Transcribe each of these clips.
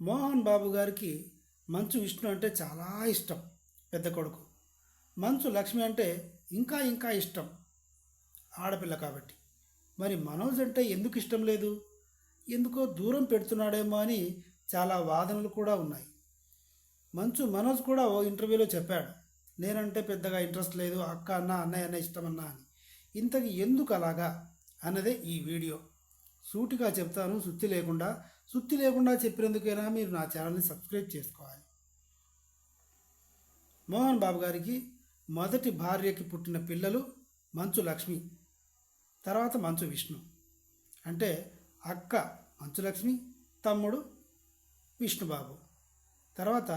మోహన్ బాబు గారికి మంచు విష్ణు అంటే చాలా ఇష్టం పెద్ద కొడుకు. మంచు లక్ష్మి అంటే ఇంకా ఇంకా ఇష్టం ఆడపిల్ల కాబట్టి. మరి మనోజ్ అంటే ఎందుకు ఇష్టం లేదు? ఎందుకో దూరం పెడుతున్నాడేమో అని చాలా వాదనలు కూడా ఉన్నాయి. మంచు మనోజ్ కూడా ఓ ఇంటర్వ్యూలో చెప్పాడు నేనంటే పెద్దగా ఇంట్రెస్ట్ లేదు అక్క అన్న అన్నయ్య అన్న ఇష్టమన్నా అని. ఇంతకి ఎందుకు అలాగా? అన్నదే ఈ వీడియో. సూటిగా చెప్తాను సుత్తి లేకుండా. సుత్తి లేకుండా చెప్పినందుకైనా మీరు నా ఛానల్ని సబ్స్క్రైబ్ చేసుకోవాలి. మోహన్ బాబు గారికి మొదటి భార్యకి పుట్టిన పిల్లలు మంచు లక్ష్మి తర్వాత మంచు విష్ణు. అంటే అక్క మంచు లక్ష్మి తమ్ముడు విష్ణుబాబు. తర్వాత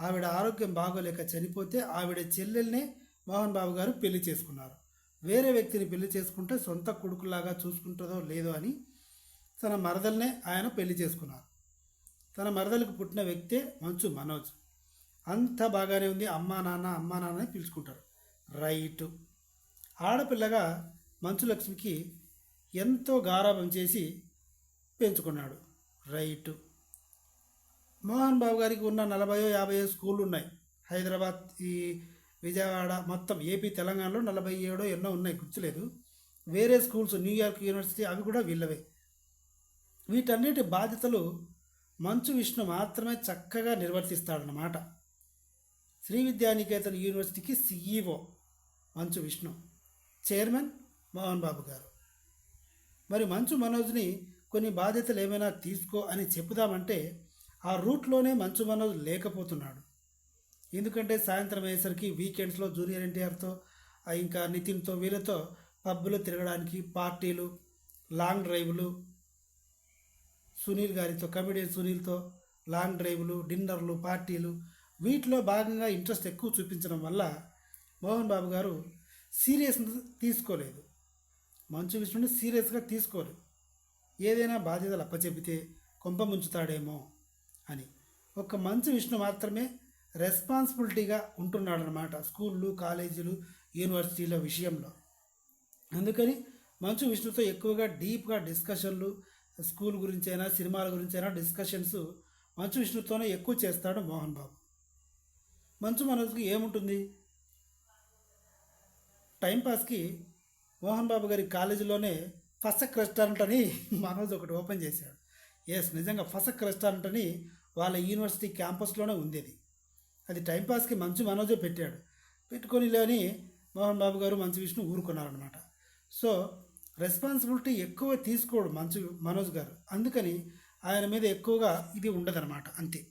ఆవిడ ఆరోగ్యం బాగోలేక చనిపోతే ఆవిడ చెల్లెల్నే మోహన్ బాబు గారు పెళ్ళి చేసుకున్నారు. వేరే వ్యక్తిని పెళ్ళి చేసుకుంటే సొంత కొడుకులాగా చూసుకుంటుందో లేదో అని తన మరదల్నే ఆయన పెళ్ళి చేసుకున్నారు. తన మరదలకు పుట్టిన వ్యక్తే మంచు మనోజ్. అంత బాగానే ఉంది అమ్మా నాన్న అమ్మా నాన్న అని పిలుచుకుంటారు. రైట్. ఆడపిల్లగా మంచు లక్ష్మికి ఎంతో గారాభం చేసి పెంచుకున్నాడు. రైట్. మోహన్ బాబు గారికి ఉన్న నలభయో యాభైయో స్కూళ్ళు ఉన్నాయి హైదరాబాద్ ఈ విజయవాడ మొత్తం ఏపీ తెలంగాణలో నలభై ఏడో ఎన్నో ఉన్నాయి. గుర్తులేదు. వేరే స్కూల్స్ న్యూయార్క్ యూనివర్సిటీ అవి కూడా వీళ్ళవే. వీటన్నిటి బాధ్యతలు మంచు విష్ణు మాత్రమే చక్కగా నిర్వర్తిస్తాడనమాట శ్రీ విద్యానికేతన్ యూనివర్సిటీకి సిఈఓ మంచు విష్ణు చైర్మన్ మోహన్ బాబు గారు. మరి మంచు మనోజ్ని కొన్ని బాధ్యతలు ఏమైనా తీసుకో అని చెప్పుదామంటే ఆ రూట్లోనే మంచు మనోజ్ లేకపోతున్నాడు. ఎందుకంటే సాయంత్రం అయ్యేసరికి వీకెండ్స్లో జూనియర్ ఎన్టీఆర్తో ఇంకా నితిన్తో వీళ్ళతో పబ్బులు తిరగడానికి పార్టీలు లాంగ్ డ్రైవ్లు సునీల్ గారితో కమెడియన్ సునీల్తో లాంగ్ డ్రైవ్లు డిన్నర్లు పార్టీలు వీటిలో భాగంగా ఇంట్రెస్ట్ ఎక్కువ చూపించడం వల్ల మోహన్ బాబు గారు సీరియస్ తీసుకోలేదు. మంచు విష్ణుని సీరియస్గా తీసుకోలేదు. ఏదైనా బాధ్యతలు అప్పచెబితే కొంప ముంచుతాడేమో అని. ఒక మంచు విష్ణు మాత్రమే రెస్పాన్సిబిలిటీగా ఉంటున్నాడనమాట స్కూళ్ళు కాలేజీలు యూనివర్సిటీల విషయంలో. అందుకని మంచు విష్ణుతో ఎక్కువగా డీప్గా డిస్కషన్లు స్కూల్ గురించైనా సినిమాల గురించైనా డిస్కషన్స్ మంచు విష్ణుతోనే ఎక్కువ చేస్తాడు మోహన్ బాబు. మంచు మనోజ్కి ఏముంటుంది? టైంపాస్కి మోహన్ బాబు గారి కాలేజీలోనే ఫసక్ రెస్టారెంట్ అని మనోజ్ ఒకటి ఓపెన్ చేశాడు. ఎస్ నిజంగా ఫసక్ రెస్టారెంట్ అని వాళ్ళ యూనివర్సిటీ క్యాంపస్లోనే ఉంది అది అది టైంపాస్కి మంచు మనోజే పెట్టాడు. పెట్టుకొని లేని మోహన్ బాబు గారు మంచు విష్ణు ఊరుకున్నారనమాట సో రెస్పాన్సిబిలిటీ ఎక్కువ తీసుకోడు మంచు మనోజ్ గారు. అందుకని ఆయన మీద ఎక్కువగా ఇది ఉండదన్నమాట. అంతే.